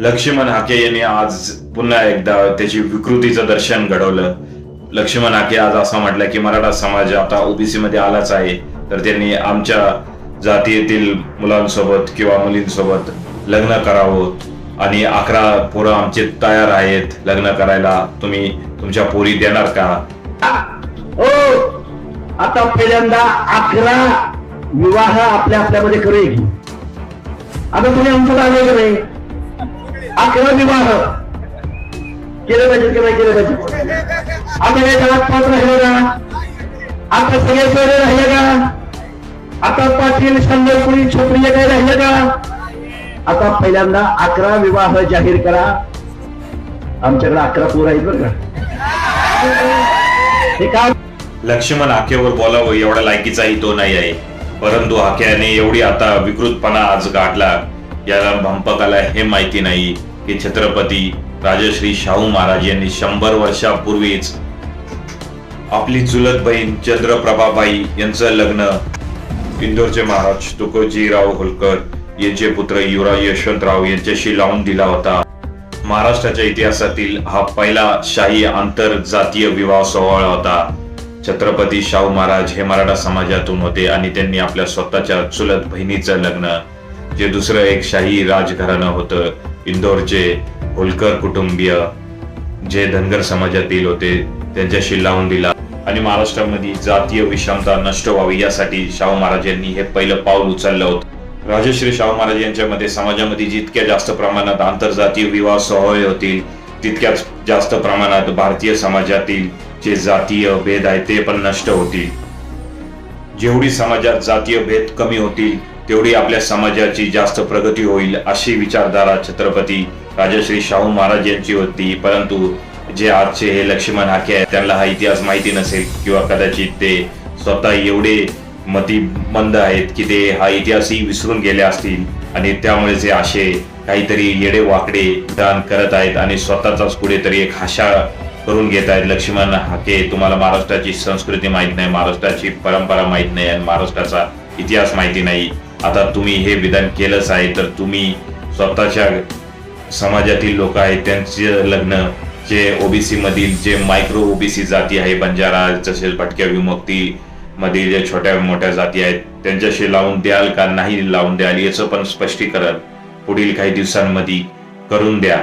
लक्ष्मण हाके यांनी आज पुन्हा एकदा त्याची विकृतीचं दर्शन घडवलं. लक्ष्मण हाके आज असं म्हटलं की मराठा समाज आता ओबीसी मध्ये आलाच आहे. तर त्यांनी आमच्या जातीतील मुलांसोबत किंवा मुलींसोबत लग्न करावं आणि अकरा पोरं आमचे तयार आहेत. लग्न करायला तुम्ही तुमच्या पोरी देणार का? हो आता पहिल्यांदा अकरा विवाह आपल्या आपल्यामध्ये करेल आता तुम्ही आमचं आले का नाही अकरा विवाह केलं पाहिजे की नाही केलं पाहिजे. आता हे गावात पाच राहिलं का? आता सगळे सोयरे राहिले का? आता पाटील शंभर कुणी छोकरी काय राहिले का? आता पहिल्यांदा अकरा विवाह जाहीर करा. आमच्याकडे अकरा पोर आहेत बरं का. हे काम लक्ष्मण आखेवर बोलावं एवढा लायकीचाही तो नाही आहे. परंतु हाक्याने एवढी आता विकृतपणा आज गाठला. याला भंपकाला हे माहिती नाही की छत्रपती राजश्री शाहू महाराज यांनी शंभर वर्षापूर्वीच आपली चुलत बहीण चंद्रप्रभाबाई यांचं लग्न इंदोरचे महाराज तुकोजीराव होलकर यांचे पुत्र युवराज यशवंतराव यांच्याशी लावून दिला होता. महाराष्ट्राच्या इतिहासातील हा पहिला शाही आंतरजातीय विवाह सोहळा होता. छत्रपती शाहू महाराज हे मराठा समाजातून होते आणि त्यांनी आपल्या स्वतःच्या चुलत बहिणीचं लग्न जे दुसरं एक शाही राजघराणं होतं इंदोरचे होलकर कुटुंबीय जे धनगर समाजातील होते त्यांच्याशी लावून दिला. आणि महाराष्ट्रामध्ये जातीय विषमता नष्ट व्हावी यासाठी शाहू महाराज यांनी हे पहिलं पाऊल उचललं होतं. राजश्री शाहू महाराज यांच्यामध्ये समाजामध्ये जितक्या जास्त प्रमाणात आंतरजातीय विवाह सोहळे होतील तितक्याच जास्त प्रमाणात भारतीय समाजातील जे जातीय भेद आहेत ते पण नष्ट होतील. जेवढी समाजात जातीय भेद कमी होतील तेवढी आपल्या समाजाची जास्त प्रगती होईल अशी विचारधारा छत्रपती राजश्री शाहू महाराज यांची होती. परंतु जे आजचे हे लक्ष्मण हाके आहेत त्यांना हा इतिहास माहिती नसेल किंवा कदाचित ते स्वतः एवढे मतिमंद आहेत की ते हा इतिहासही विसरून गेले असतील. आणि त्यामुळे जे असे काहीतरी येडे वाकडे दान करत आहेत आणि स्वतःचाच कुठेतरी एक हाशा करून घेत आहेत. लक्ष्मण हाके तुम्हाला महाराष्ट्राची संस्कृती माहीत नाही महाराष्ट्राची परंपरा माहीत नाही आणि महाराष्ट्राचा इतिहास माहिती नाही. आता तुम्ही हे विधान केलंच आहे तर तुम्ही स्वतःच्या समाजातील लोक आहेत त्यांचे लग्न जे ओबीसी मधील जे मायक्रो ओबीसी जाती आहे बंजारा तसेच भटक्या विमुक्ती मधील जे छोट्या मोठ्या जाती आहेत त्यांच्याशी लावून द्याल का? नाही लावून द्याल याचं पण स्पष्टीकरण पुढील काही दिवसांमध्ये करून द्या.